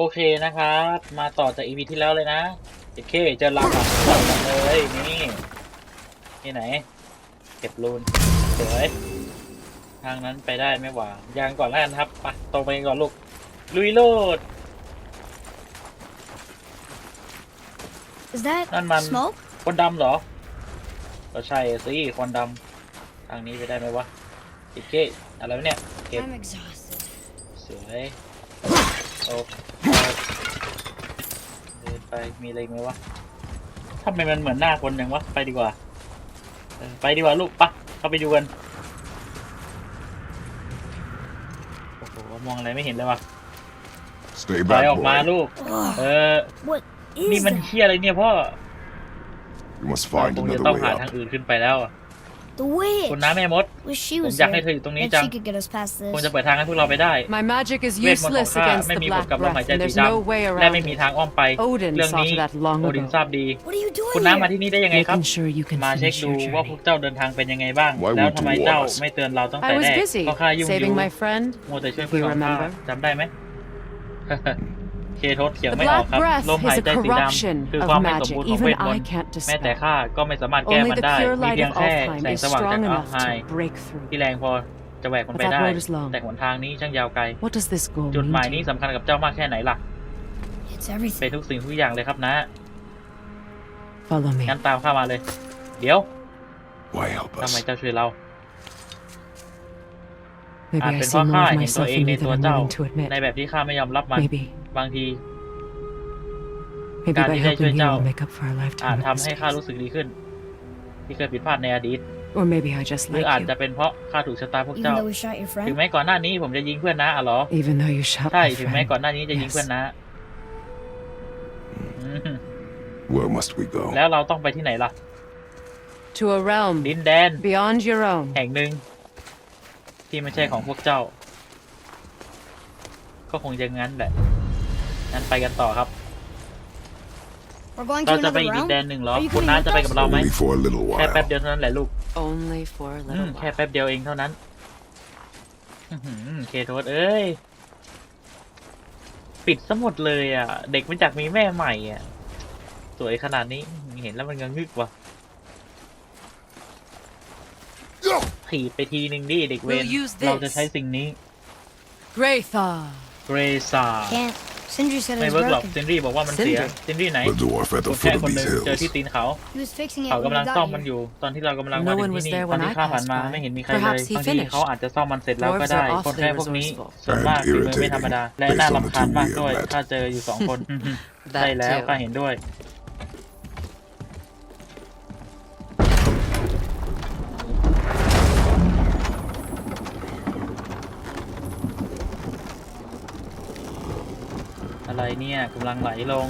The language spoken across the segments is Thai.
โอเคนะครับ มาต่อจากอีพีที่แล้วเลยนะโอเคเจอลำหลังก่อนกันเลยนี่ที่ไหน เก็บรูนสวยทางนั้นไปได้ไม่หว่ายังก่อนแล้วกันครับไปตรงไปก่อนลูก ลุยโลด Is that Nan man. smoke? คนดำเหรอก็ใช่สิคนดำทางนี้ไปได้ไหมวะโอเคอะไรวะเนี่ยเก็บ I'm exhausted. สวยโอ้เดิน ไปมีอะไรอีกไหมวะทำไมมันเหมือนหน้าคนอย่างวะ ไปดีกว่าเออไปดีกว่าลูกปะเข้าไปดูกัน โอ้โห มองอะไรไม่เห็นเลยวะ Stay ถอย back, ออกมา boy. ลูก เออ What is นี่มัน that? เชี่ยอะไรเนี่ยพ่อ You must เรา find คงจะ another ต้อง way หา up. ทางอื่นขึ้นไปแล้วอะ The witch. คุณน้าแม่มด Wish she ผม was อยากให้ here. เธออยู่ตรงนี้ Then จัง she could get us past คง this. จะเปิดทางให้พวกเราไปได้ My magic is เวทมนต์ของ useless ข้า against ไม่ the มีผล black กับลมหาย breath, ใจ and สี there's ด no way ำและ around ไม่มี it. ทางอ้อมไป Odin เรื่อง saw นี้ to that long โอดิน ago. ทราบดี What are you doing คุณน้า here? มาที่นี่ได้ยังไงครับ Making sure you can มาเช็ค finish ดู your ว่าพวก journey. เจ้าเดินทางเป็นยังไงบ้าง Why แล้ว would ทำ you ไม warn เจ้า us? ไม่เตือนเราตั้งแต่ I was แรก busy ก็ข้ายุ่งอยู่ saving my friend. มัวแต่ช่วย if เพื่อน you ของข้า remember. จำได้ไหม เคโทษเถียง The ไม่ออก black ครับ breath ลมหาย is a ใจสีดำ corruption คือ of ความไม่สม magic. บูรณ์ของเว Even ทมน I ต์ can't แม้แต่ dispel. ข้าก็ไม่สามารถแก้ Only มัน the ได้ pure มี light เพียง of แค่ Alfheim แสง is สว่างจาก strong อัล enough ไฮ to break through. ที่แรงพอจะแหวกมันไป But that ได้ road is long. แต่หนทางนี้ช่างยาวไกล What does this goal จุดหมาย mean นี้ to you? สำคัญกับเจ้ามากแค่ไหนล่ะ It's เป็น everything. ทุกสิ่งทุกอย่างเลยครับนะ Follow me. งั้นตามข้ามาเลย เดี๋ยว Why help ทำไม us? เจ้าช่วยเรา Maybe อาจ I เป็น see เพราะ more ข้า of เห็นตัว myself เอง in ใน you ตัว than I'm เจ้า willing to ใน admit. แบบที่ข้าไม่ยอมรับมัน Maybe. บางที Maybe God, by you guys helping went you, down. I'll make up for our อาจ lifetime of ทำให้ข้า mistakes. รู้สึกดีขึ้น ที่เคยผิดพลาดในอดีต Or maybe I just หรือ like อาจจะ you. เป็นเพราะข้าถูกชะตาพวก Even เจ้า though we shot your ถึง friend. แม้ก่อนหน้านี้ผมจะยิงเพื่อนนะอะเหรอ Even though you shot ใช่ my ถึงแม้ก่อน friend. หน้านี้จะยิง Yes. เพื่อนนะอืม Where must we go? แล้วเราต้องไปที่ไหนล่ะ To a realm ดินแดน beyond your own. แห่งหนึ่ง ที่ไม่ใช่ของพวกเจ้า ก็คงจะงั้นแหละ งั้นไปกันต่อครับ We're going เรา to จะไป another อีกดิน realm. แดนหนึ่งเหรอ Are you คุณ coming น้า with จะไปกับ us? เราไหม Only for a little แค่แป๊บ while. เดียวเท่านั้นแหละลูก Only for a อื little มแค่ while. แป๊บเดียวเองเท่านั้น อื้อหือเคโทษเอ้ย ปิดซะหมดเลยอะ เด็กไม่จากมีแม่ใหม่อะ สวยขนาดนี้เห็นแล้วมันงงึกว่ะ ถีบไปทีหนึ่งดิเด็กเวน We'll use เราจะ this. ใช้สิ่งนี้ Graythaw. เกรซา Can't. Sindri said it ไม่ was เวิร์กหรอก broken. ซินรี่บอกว่ามันเสีย Sindri ซินรี่ไหน The dwarf at ค the นแค่ foot of คนห these นึ่งเจอ hills. ที่ตีนเขา He was fixing it เขา when กำลัง we ซ่อม got มันอ here. ยู่ ตอนที่เรากำลัง No มาถึง one ที่ was นี่ there ตอน when ที่ I ข้าผ่าน passed มา by. ไม่เห็นมีใครเลย Perhaps he บางที finished. เขาอาจจะซ่อมมันเสร็จแล้วก็ Dwarves ได้ are คนแค่ awfully พวกนี้ resourceful. ส่วนมาก And ฝีมือไม่ธรรมดา และ irritating, น่า based on the รำคาญ two มาก we have ด้วย met. ถ้าเจออยู่สองคน That ใช่แล้ว too. ข้าเห็นด้วย เนี่ยกำลังไหลลง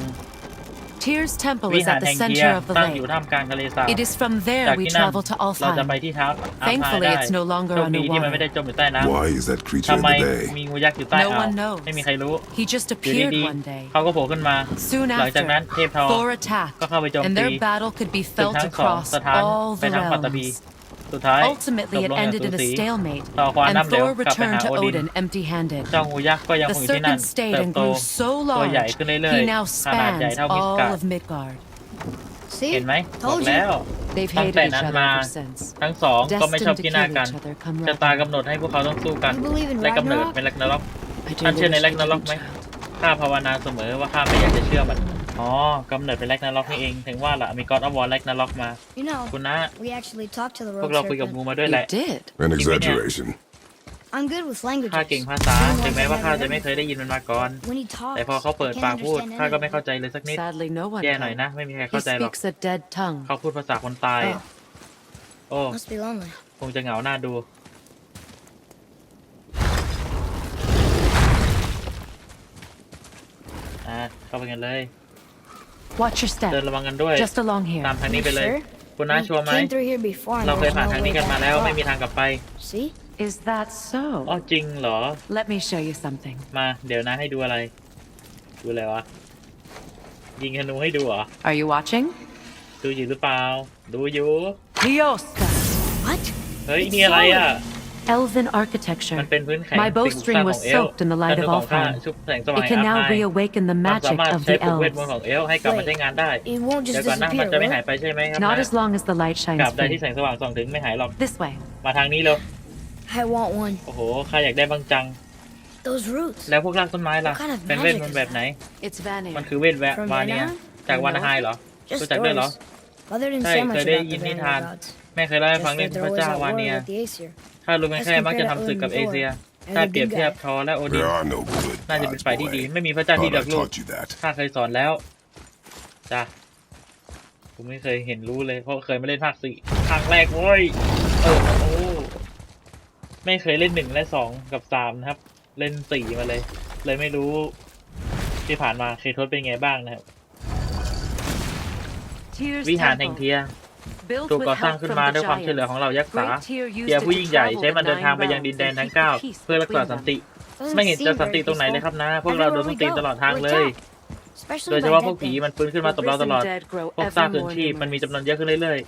Tyr's temple วิ is หาร at the แห่งเทีย center of the ตั้งอยู่ lake. ท่ามกลางทะเลสาบ It is from there จาก we ที่นั่น travel to เราจะไป Alfheim. ที่เท้าอัลพาย Thankfully, ได้ it's no longer โชคดีที่มันไม่ได้ underwater. จมอยู่ใต้น้ำ Why is that creature ทำ in ไม the bay? มีงูยักษ์อยู่ใต้ No อ่าว one knows. ไม่มีใครรู้ He just อยู่ appeared ดี one day. ๆเขาก็โผล่ขึ้นมา Soon หลังจากนั้น after, เทพทอง Thor attacked, ก็เข้าไปโจม and ตี their battle could be ศึก felt ทั้งสอง across สถาน all ไป the ทั้งปัตตภี realms. สุดท้ายจ Ultimately, บ it ลงอย่าง ended สู in a สี stalemate, ต่อความ and น้ำเหลว Thor กลับไป returned หา to โอดิน Odin empty-handed. เจ้างูยักษ์ก็ยังค The งอยู่ที่นั่น serpent stayed เติบ and โต grew so ตัวใหญ่ large, ขึ้นเรื่อย he now ๆขนาดใหญ่ spans เท่ามิส all การ์ of Midgard. เห็น See? ไหมบอก Told แล้ว you. They've ตั้ง hated แต่ each นั้น other มา ever since. ทั้งสองก็ไม่ชอบ Destined to ที่หน้า kill กัน each other come ชะตา Ragnarok. กำหนดให้พวกเขาต้องสู้กัน You believe in และกำเนิด Ragnarok? เป็นแรกนรก I ท่าน do เชื่อใน wish แร I กนรก didn't ไหม child. ข้าภาวนาเสมอว่าข้าไม่อยากจะเชื่อมัน อ๋อกำเนิดเป็นแรกนรกนี่เอง ถึงว่าล่ะมีกอดอวอร์แรกนรกมา You know, คุณนะ we actually talked to the พวก rogue เราคุยกับงู serpent. มาด้วยแห You ละ did. An exaggeration. I'm good with languages. ข้าเก่งภาษา Even ถึง ones แม้ I've ว่าข้า never จะ heard ไม่เคยได้ยินมันมาก่อน When he talks, แต่พอเขาเปิด I ปาก can't พูด understand ข้าก็ไม่ anything. เข้าใจเลยสักนิด Sadly, no one แย่หน่อย can. นะ ไม่มีใคร He เข้าใจหรอก speaks a dead tongue. เขาพูดภาษาคนตาย Oh. โอ้ Must be lonely. คงจะเหงาหน้าดู อะเข้าไปกันเลย Watch your เดิน step. ระวังกันด้วย Just along ตาม here. ทางนี้ You ไปเลย sure? คุณน้า We ชัวร์ไหม came through here before and เรา there เคย was ผ่าน no ทาง way นี้กัน back มาแล้ว at ไม่ all. มีทางกลับไป See? Is that อ๋อ so? จริงเหรอ Let me show you something. มา เดี๋ยวนะให้ดูอะไร ดูอะไรวะ ยิงธนูให้ดูเหรอ Are you watching? ดูอยู่หรือเปล่า ดูอยู่ Hyosta. What? เฮ้ยนี่อะไรอะ elven architecture. มันเป็นพื้นแข็ง My สิ่งปลูกสร้าง bowstring ข was องเอล soaked in the light ธนู of ของข้า Alfheim. ชุบแสงสว่าง It แห่ง can อา now ภาย reawaken the ความสา magic มารถ of ใช้ the ปลุกเวทมนต์ elves. ของเอลให้กลับมาใช้งานได้ It won't เดี๋ just ยวก่อนนะ disappear, มันจะไม่หาย will ไปใช่ไหมครับ Not นะ as long as the light ก shines ลับใดที่ free. แสงสว่างส่องถึงไม่หายหรอก This way. มาทางนี้เร็ว it? I want one. โอ้โหข้าอยากได้บางจัง Those roots. แล้วพวกรากต้นไม้ล่ะ What kind of เป็นเวทมนต์ magic is แบบไหน It's Vanir. มันคือเวทแวะ From วาเนีย Vanir? จากวานาไฮเหรอ Just รู้จักด้วยเหรอ stories. Mother didn't Hey, say much เคยได้ about ยิ the นนิ Vanir ทาน gods. แม่เคยเล่าให้ฟัง Just เรื่อ that ง they're พระ always เจ้า at วา war เนีย with the Aesir. ข้ารู้ไหมแค่มักจะทำศึกกับเอเชีย ถ้าเปรียบเทียบทอและโอดิน There are no good น่าจะเป็น gods, ฝ่ายที่ดี boy. ไม่มีพระเจ้าที่ Thought เลื I อกลูก taught you that. ข้าเคยสอนแล้ว จ้ะผมไม่เคยเห็นรู้เลย เพราะเคยมาเล่นภาคสี่ครั้งแรกเว้ย เออโอ้ไม่เคยเล่นหนึ่งและสองกับสามนะครับ เล่นสี่มาเลย เลยไม่รู้ ที่ผ่านมาเคยทดเป็นไงบ้างนะครับ Tyr's วิหารแห่ง temple. เทีย Built ถูก with ก่อสร้าง help ขึ้น from มา the ด้วยความช่วยเหลือ giants. ของเรายักษ์สา Great Tyr used เทีย it ผู้ to ยิ่งใหญ่ travel ใช้มัน the เดินทาง nine ไปยังดินแดน realms ทั้ง and เก้า keep peace เพื่อรักษา between สัน them. ติ Doesn't ไม่เห็น seem จะสัน very ติตรงไหน peaceful. เลยครับนะพวกเราโดน Everywhere ส้น we ตีน go, ตลอดทาง we're เลย attacked. Especially โดยเฉ by พาะพว dead กผี things. มันฟื้นขึ้นมาตบเราตลอด The risen dead grow พวก ever ซากคืน more ชีพมันมี numerous. จำนวนเยอะขึ้นเรื่อย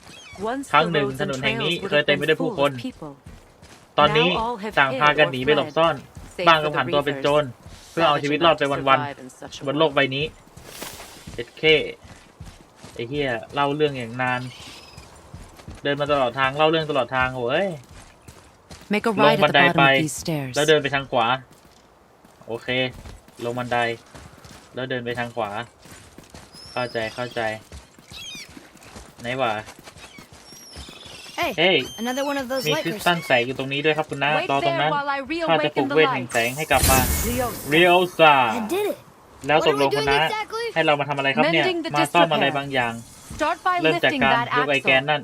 Once ครั้ง the หนึ่ง roads ถ and นนแห่งนี้ trails would เคย have เต็มไป been ด้วยผู้ full คน of people. ๆตอนนี้ Now all have ต่างพากันหนีไปหลบซ่อน Save บ้าง for ก็ the ผ่านตัวเป็น reavers. โจร เพื่อเอาชีวิตรอดไปวัน Savage enough to survive in such a ๆบนโลก war. ใบนี้เอ็ดเคไอ้เหี้ยเล่าเรื่องอย่างนาน เดินมาตลอดทางเล่าเรื่องตลอดทางโว้ย Make a ลง ride บั at น the ได bottom ไป of these stairs. แล้วเดินไปทางขวา โอเค ลงบันได แล้วเดินไปทางขวา เข้าใจเข้าใจ ไหนวะ Hey, เฮ้ย another one of those มี light คริสตัล crystals. แสงอยู่ตรงนี้ด้วยครับคุณน้าร Wait อตรง there นั้น while I ข้าจะปลุก reawaken the เวทแห่งแสง light. ให้กลับมา Leosa. เรียวซา I did it. แล้ว What ต are ก we ลงคุณ doing น้า exactly? ให้เรามาทำอะไรครับเนี่ย Mending the มาซ่อมอะไร disrepair. บางอย่าง Start by เริ่มจาก lifting การ that ยกไอแกน axle. นั่น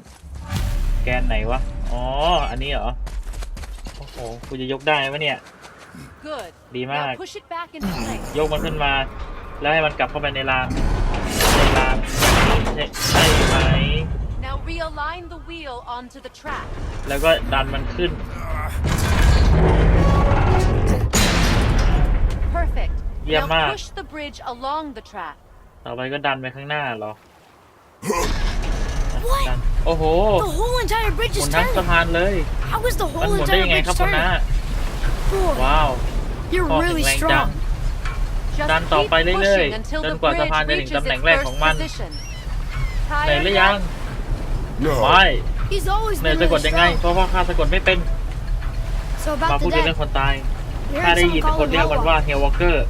แกนไหนวะ อ๋อ อันนี้เหรอ โอ้โห กูจะยกได้ไหมเนี่ย Good. ดีมาก Now push it back into place. ยกมันขึ้นมา แล้วให้มันกลับเข้าไปในรางในรางใช่ใช่ไหม Now realign the wheel onto the track. แล้วก็ดันมันขึ้น Perfect. Yeah, now ma. push the bridge along the track. ต่อไปก็ดันไปข้างหน้าเหรอ What? ดันโอ้โห The whole entire ห bridge มุน is ทั้งสะ turning. พานเลย How is the มัน whole หมุนได้ entire ยังไง bridge ครับคุณน้า turning? Boy, ว้าว you're พ่อแข็ง really แรงจัง strong. Just ดันต่อ keep ไปเรื่อย pushing ๆ until จน the กว่าสะ bridge พานจะถึง reaches ตำแหน่ง its แรกของ first มัน position. เหนื่อย Tired หรือยัง yet? ไม่ No. He's always เหนื่อย been สะกด really ยังไง strong. เพราะว่าข้าสะกดไม่เป็น So มา about พู the ดถึงเรื่อ dead. งคนตาย We ข้า heard ได้ยิน someone ค call น them เรียกมันว่า Hellwalkers. เฮลวอเกอร์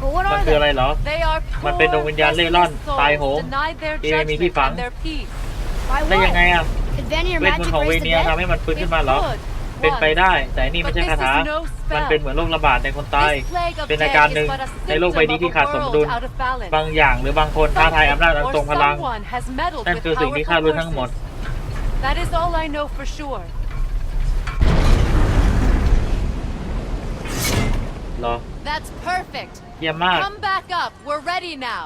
But what มัน are คืออะไร they? เหรอ They are มันเป็นดวงวิญญาณเล่ร่อน poor, ตายโหง restless souls denied their ที่ไม่มีที่ judgment ฝัง and their peace. By ได้ยังไง what? อะ Could Vanir เวทมน magic ต์ของเว raise the เนียทำ dead? ให้มันฟื้น It ขึ้นมาเหรอ could, เป็นไป once. ได้ แต่นี่ไม่ But ใช่ this คาถา is no มัน spell. เป็นเหมือนโรคระบาดในคนตาย This plague of เป็นอา dead การ is หนึ่ง but a ในโลกใบ symptom นี้ of ที่ a ขาดสมดุล world out of balance. บางอย่างหรือบางคนท้าทายอำนาจอัน Or ทรงพลัง someone has meddled นั่น with คือสิ่งที่ข้า powerful รู้ทั้งหมด forces. That is all I know for sure. เหรอ That's perfect. เยี่ยมมาก Come back up. We're ready now.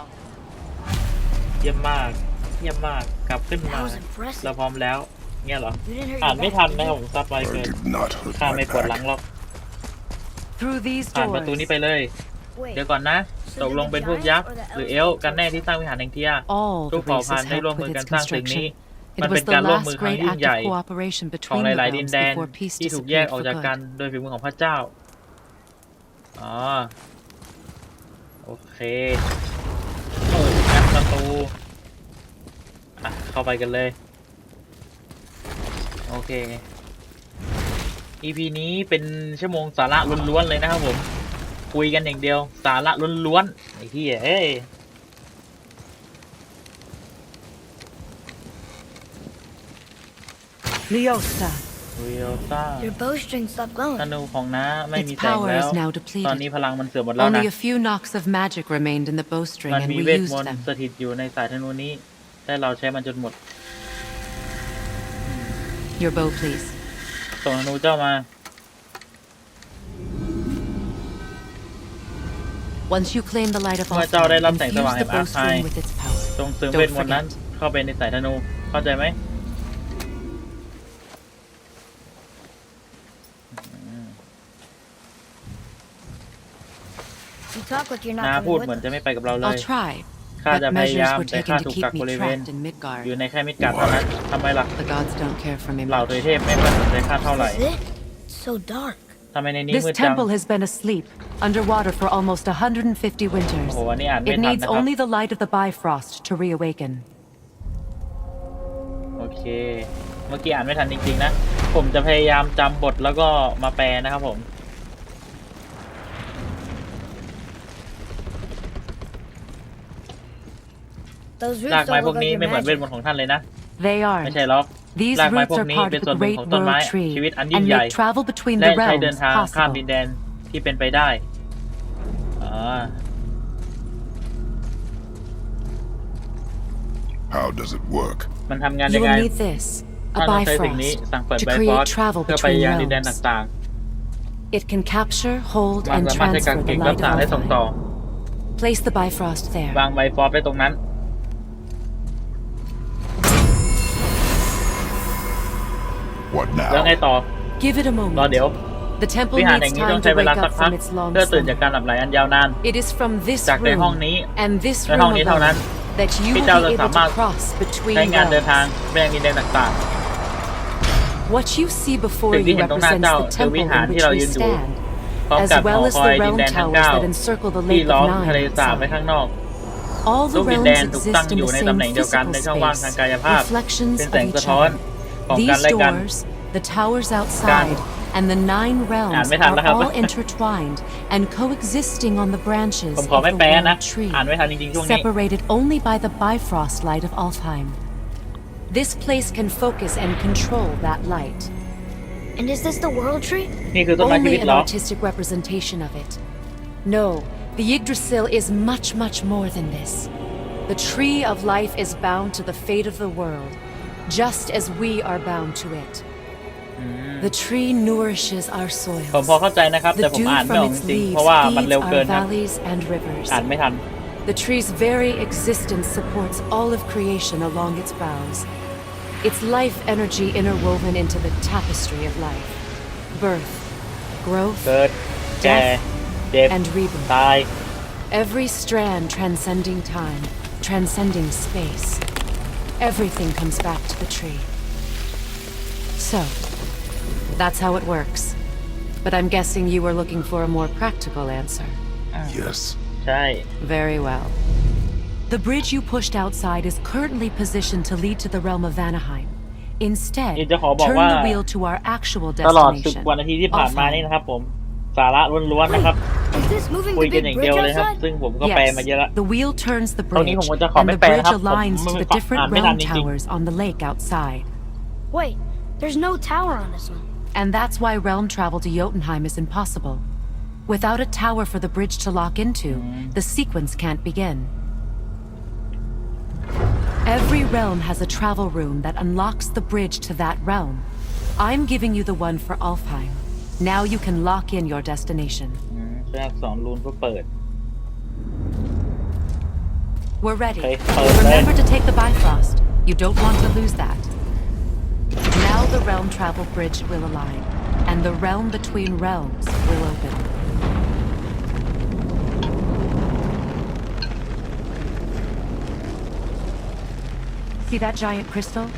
เยี่ยมมาก เยี่ยมมากกลับขึ้นมา That was impressive. เราพร้อมแล้วเนี่ยเหรอ You didn't hurt อ่าน your ไม่ back, ทัน did นะ you? ผมซับไว I เกิน did not hurt ข้า my ไม่ปวดหลัง back. หรอก Through these ผ่านประตูนี้ doors, ไปเลย Wait. เดี๋ยวก่อนนะตกลงเป็นพวกยักษ์หรือเอลฟ์กันแน่ที่สร้างวิหารแห่งเทีย all ทุ the กเผ่าพัน races ธุ์ได้ร่วม helped มือ with กัน its สร้างสิ่งนี้ construction. มัน It เป็ was นการ the ร่วมมือ last ครั้ง great ยิ่ง act ใหญ่ of cooperation ของ between ห the ลายๆดิน realms แดน before peace ที่ถูกแยก disappeared ออก for จากกัน good. โดยฝีมือของพระเจ้าอ๋อโอเคเปิดงัดประตูอะ เข้าไปกันเลย โอเค EP นี้เป็นชั่วโมงสาระล้วนๆเลยนะครับผม คุยกันอย่างเดียว สาระล้วนๆไอ้ที่เอ้ย Lyosa. เรียวต้า Your bowstring stopped glowing. ธนูของน้าไม่ Its มีแสง power แล้ว is now ตอนนี้ depleted. พลังมันเสื่อมหมดแล้วนะ Only a few knocks of magic remained in the bowstring, มัน and มี we เวท used มนต์ them. สถิตอยู่ในสายธนูนี้ แต่เราใช้มันจนหมด Your bow, please. ส่งธนูเจ้ามา Once you claim the light of เมื่อเจ้าได้รับ Alfheim, แสงสว่าง infuse แห่ the งอาคาย bowstring with its power. จงเสริม Don't เวทมนต์นั้น forget. เข้าไปในสายธนู เข้าใจไหม You talk like you're น้า not พูด coming เหมือน with จะ us. ไม่ไปกับเราเลย I'll try, ข้าจะ but พยายาม measures were แต่ข้า taken ถู to กกัก keep บ me ริเวณ trapped in Midgard. อยู่ในแค่มิดการ์ดเท่านั้นทำไมล่ะ The gods don't care for me เหล่า much. เทยเทพไม่ค่อยสนใจข้าเท่าไหร่ Is it? so dark? ทำไมในนี้ This มืดจัง temple has been asleep, underwater for almost 150 winters. โอ้โหอันนี้อ่านไม่ It ทัน needs นะครับ only the light of the Bifrost to reawaken. โอเค เมื่อกี้อ่านไม่ทันจริงๆนะ ผมจะพยายามจำบทแล้วก็มาแปลนะครับผม ราก roots ไม้ don't พวก look นี้ like ไม่ your เหมือนเวท magic. มนต์ของท่านเลยนะ They ไม่ are. ใช่หรอก These รากไม้ roots พวก are นี้ part เป็น of ส่วน the หนึ่ง great ของต้นไม้ world tree ชีวิตอันยิ่ง and ใหญ่ make travel between และ the ใช้เดิน realms ทางข้ามดิน possible. แดนที่เป็นไปได้อ่า How does it work? มันทำงาน You ยังไง will need this, ท่า a นต้องใช้สิ่งนี้ Bifrost, สั่งเปิด to ไบฟอส create travel เพื่อไป between ยังดินแดน realms. ต่าง It can capture, hold, ๆมัน and สามารถใช้การ transfer the เก่งรัก light ษา of และส่งต่อ Alfheim. Place the Bifrost there. วางไบฟอสไว้ตรงนั้น What แล้วไง now? ต่อ Give it a รอ moment. เดี๋ยว The temple วิหารแห่ง needs นี้ต้อ time งใช้ to เวลา wake สัก up พัก from its long เพื่อตื่นจาก slumber. การหลับไหลอันยาวนาน It is from this จากใน room ห้องนี้ and this ใน room ห้องนี้เท่านั้น alone that you ที่ will เจ้า be จะ able สามารถ to cross between ใช้งานเดินทาง realms. ไปยังดินแดนต่าง What you see before สิ่งที่ you เห็นตรงหน้า represents เจ้า the คือ temple วิหาร in ที่ which เรา we ยืนอยู่ stand, พร้อม as กับหอ well as คอย the ดิน realm แดนทั้ง towers เก้า that encircle the ที่ Lake ล้อ of มทะเล Nine สาบไว้ outside. ข้างนอก All ทุ the กดินแดน realms ถูกตั้ง exist in อยู่ the ใน same ตำแหน่งเดียวกัน physical ในช่องว่าง space, ทางกายภาพ reflections เป็น of แสง each สะท้อน other. ของกัน These และกัน doors, the towers outside, and the nine realms อ่านไม่ทันแล้วครับ are all intertwined and coexisting on the branches ผม of ขอไม่ the แปลนะ world tree. อ่านไม่ทันจริงๆช่วงนี้ separated only by the Bifrost light of Alfheim. This place can focus and control that light. And is this the world tree? นี่คือต้นไม้ชี Only วิต an เหรอ artistic representation of it. No, the Yggdrasil is much, much more than this. The tree of life is bound to the fate of the world, just as we are bound to it. The tree nourishes our ผมพอ soils. เข้าใจนะครับ แต่ The ผม dew อ่านไม่ออก from จ its ริงๆ leaves เพราะว่ามัน feeds เร็วเกิน our ครับ valleys and rivers. อ่านไม่ทัน The tree's very existence supports all of creation along its boughs. Its life energy interwoven into the tapestry of life. Birth, growth, เกิด แก่เจ็บ and rebirth. ตาย Every strand transcending time, transcending space. Everything comes back to the tree. So, that's how it works. But I'm guessing you were looking for a more practical answer. Yes. ใช่ Very well. The bridge you pushed outside is currently positioned to lead to the realm of Vanaheim. Instead, นี่จะขอบอก turn ว่า the wheel to our actual ตลอดสิบ destination. วันนาทีที่ผ่านมานี่ Alfheim. นะครับผม สาระล้วนๆนะครับ Is this moving คุย the กัน big อย่างเดี bridge ยวเลยครับ outside? ซึ่งผมก็แปลมาเยอะละ Yes, the wheel turns the ตรงนี้ bridge, ผมก็จะขอ and ไม่ the แปล bridge ครับผม aligns ไม่ to ไม่ the อ่า different นไม่ทัน realm จริง towers on the lake outside. Wait, there's no tower on this one. And that's why realm travel to Jotunheim is impossible. Without a tower for the bridge to lock into, the sequence can't begin. Every realm has a travel room that unlocks the bridge to that realm. I'm giving you the one for Alfheim. Now you can lock in your destination. อื มใช้อักษรรูนเพื่อเปิด We're ready. Okay, hold it. Remember to take the Bifrost. You don't want to lose that. Now the realm travel bridge will align, and the realm between realms will open. See that giant crystal?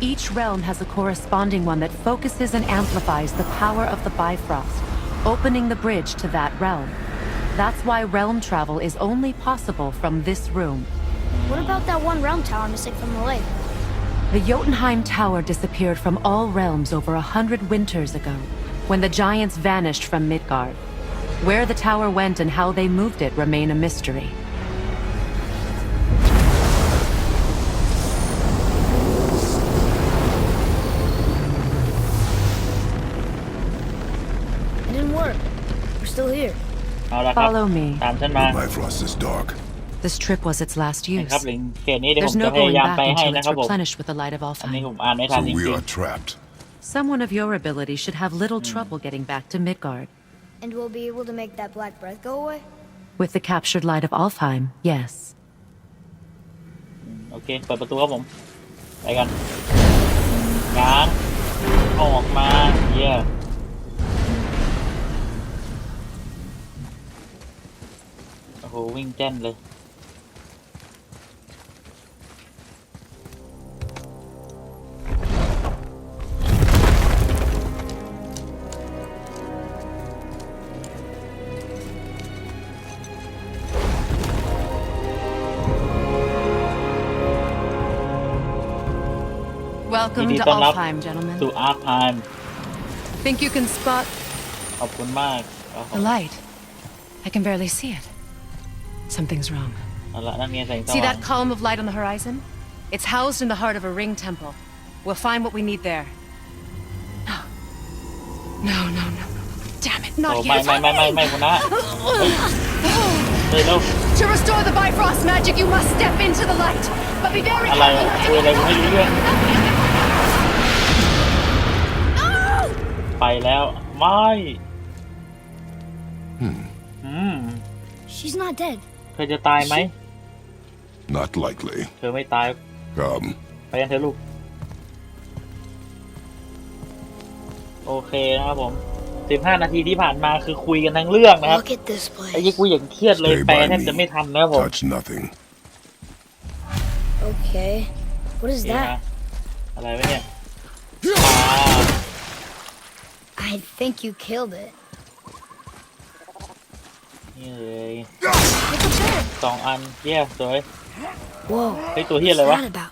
Each realm has a corresponding one that focuses and amplifies the power of the Bifrost, opening the bridge to that realm. That's why realm travel is only possible from this room. What about that one realm tower missing from the lake? The Jotunheim Tower disappeared from all realms over a hundred winters ago, when the giants vanished from Midgard. Where the tower went and how they moved it remain a mystery. เอาละครับ Follow me. ตามฉันมา The Bifrost is dark. This trip was its last นะ use. ครับลิงเขตนี้เดี๋ยวผม There's จะ no พยา going ยาม back ไปให้ until นะ it's ครับผม replenished with the light of อันนี้ผ Alfheim. มอ่านไม่ทัน So จ we ริง are trapped. Someone of your ability should have little trouble getting back to Midgard. And we'll be able to make that black breath go away? With the captured light of Alfheim, yes. ๆโอเค เปิดประตูครับผม ไปกันง้างออกมา เยี่ย โหวิ่งแจ้นเลยยิน Welcome to ต้อนรับ Alfheim, gentlemen. Think you can spot the light? I can barely see it. Something's wrong. เอาละนั่นไงแสงส See ว่าง that column of light on the horizon? It's housed in the heart of a ring temple. We'll find what we need there. No. No, no, no. Damn it, โอ้ not ไม่ yet. ไม่ไม่ไม่ไม่คุณนะเฮ้ยเร็ว To restore the Bifrost magic, you must step into the light. But be very อะไร careful อะ not คุยอะไรกูไม่รู้เรื่องไปแล้วไม่อืม She's not dead. เธอจะตายไหม Not likely. เธอไม่ตาย Come. ไปกันเถอะลูก โอเคนะครับผม 15 นาทีที่ผ่านมาคือคุยกันทั้งเรื่องนะครับ Look at this ไอ้ยี่ place. กูอย่างเครียดเลย Stay แปล by แทบจะ me. ไม่ทันนะครับผม Touch nothing. Okay. What is นี่นะ that? อะไรวะเนี่ยอ่า I think you killed it. นี่เลย Look at that. สองอัน เย้สวย Whoa. เฮ้ยตัวเฮีย What's อะไรวะ that about?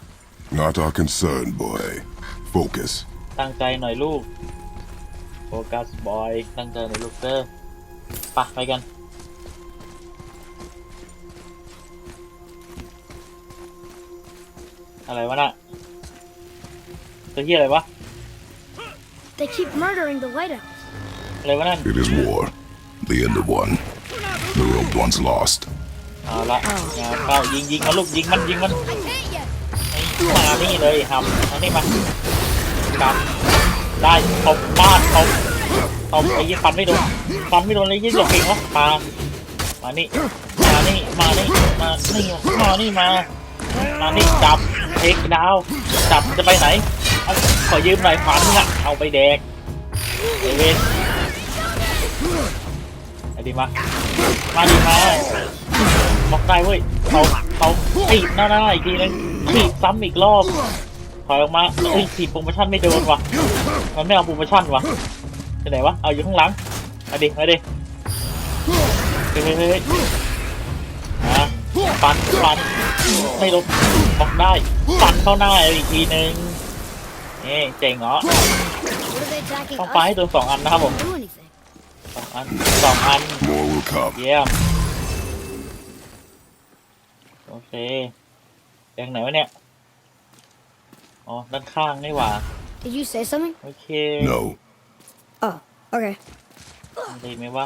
Not our concern, boy. Focus. ตั้งใจหน่อยลูก โฟกัสบอย ตั้งใจหน่อยลูกเตอร์ปะไปกัน อะไรวะน่ะ ตัวเฮียอะไรวะ They keep murdering the lighthouse. อะไรวะนั่น It is war. The end of one. The rope once lost. เอาละเข้ายิงยิงมันลูกยิงมันยิงมันไอ้มานี่เลยทำเอานี่มากำได้ตบบ้านตบตบไอ้ยี่ฟันไม่โดนฟันไม่โดนเลยยี่หยกเก่งวะมามานี่มานี่มานี่มานี่มานี่มามานี่จับเทคดาวจับจะไปไหนขอยืมหน่อยฟันน่ะเอาไปแดกไอเวนไอดีมามาดีมา บล็อกได้เว้ยเขาเขาถีบหน้าหน้าอีกทีนึงถีบซ้ำอีกรอบถอยออกมาเฮ้ยถีบโปรโมชั่นไม่โดนว่ะมันไม่เอาโปรโมชั่นว่ะไปไหนวะเอาอยู่ข้างหลังมาดิมาดิเฮ้ยเฮ้ยเฮ้ยอะฟันฟันไม่ลดบล็อกได้ฟันเข้าหน้าอีกทีนึงนี่เจ๋งเหรอ What are they attacking ต้อง us? ไปให้โดนสองอันนะครับผม Do anything. สองอันสองอัน More will come. เยี่ยมโอ เคแดงไหนวะเนี่ย อ๋อ ด้านข้างนี่หว่า Did you say something? โอเค No. Oh, okay. ดีไหมวะ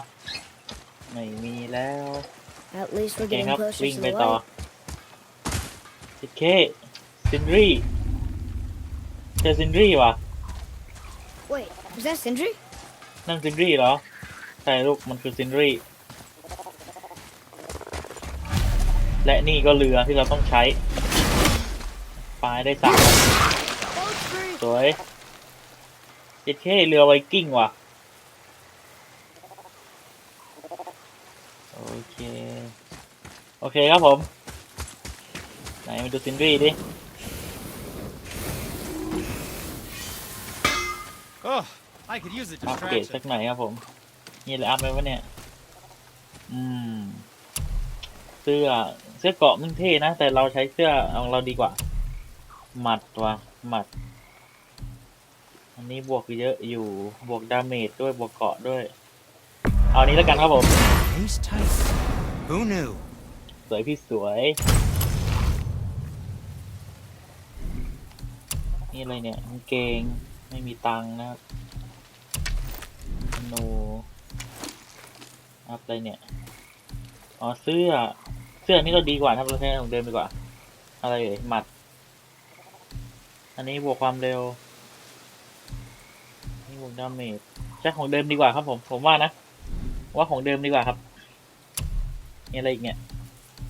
ไม่มีแล้ว At least โอ we're เค getting ครับ closer วิ่ง to ไป the ต่อ light. โอเคซินรีเจอซินรีว่ะ Wait, is that Sindri? นั่นซินรีเหรอ ใช่ลูก มันคือซินรี และนี่ก็เรือที่เราต้องใช้ปลายได้สามอัน Boat's free. สวยเจ็ดเคเรือไวกิ้งว่ะ โอเค โอเคครับผม ไหนมาดูซินรีดิ Oh, I could use a อัปเกรดสั distraction. กหน่อยครับผม นี่เลยอัพไหมวะเนี่ย อืม เสื้อ เสื้อเกราะมึงเท่นะ แต่เราใช้เสื้อของเราดีกว่า หมัดว่ะหมัด อันนี้บวกเยอะอยู่บวกดาเมจด้วยบวกเกราะด้วย เอานี้แล้วกันครับผม Ace tight. Who knew? สวยพี่สวย นี่อะไรเนี่ยกางเกงไม่มีตังค์นะครับโนอัพอะไรเนี่ย อ๋อเสื้อ เสื้อนี่ก็ดีกว่าถ้าเราใช้ของเดิมดีกว่า อะไรเอ่ยหมัด อันนี้บวกความเร็ว นี่บวกดาเมจใช้ของเดิมดีกว่าครับผม ผมว่านะ ว่าของเดิมดีกว่าครับนี่อะไรอีกเนี่ย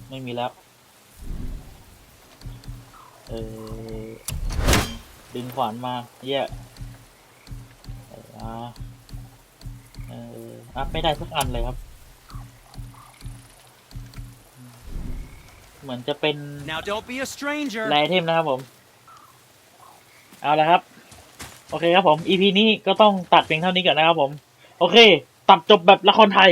ไม่มีแล้ว เออดึงขวานมาเยี่ยเอออ่าเอออัพไม่ได้สักอันเลยครับ เหมือนจะเป็น Now don't be a stranger. แรเทมนะครับผม เอาละครับ โอเคครับผม EP นี้ก็ต้องตัดเพียงเท่านี้ก่อนนะครับผม โอเค ตัดจบแบบละครไทย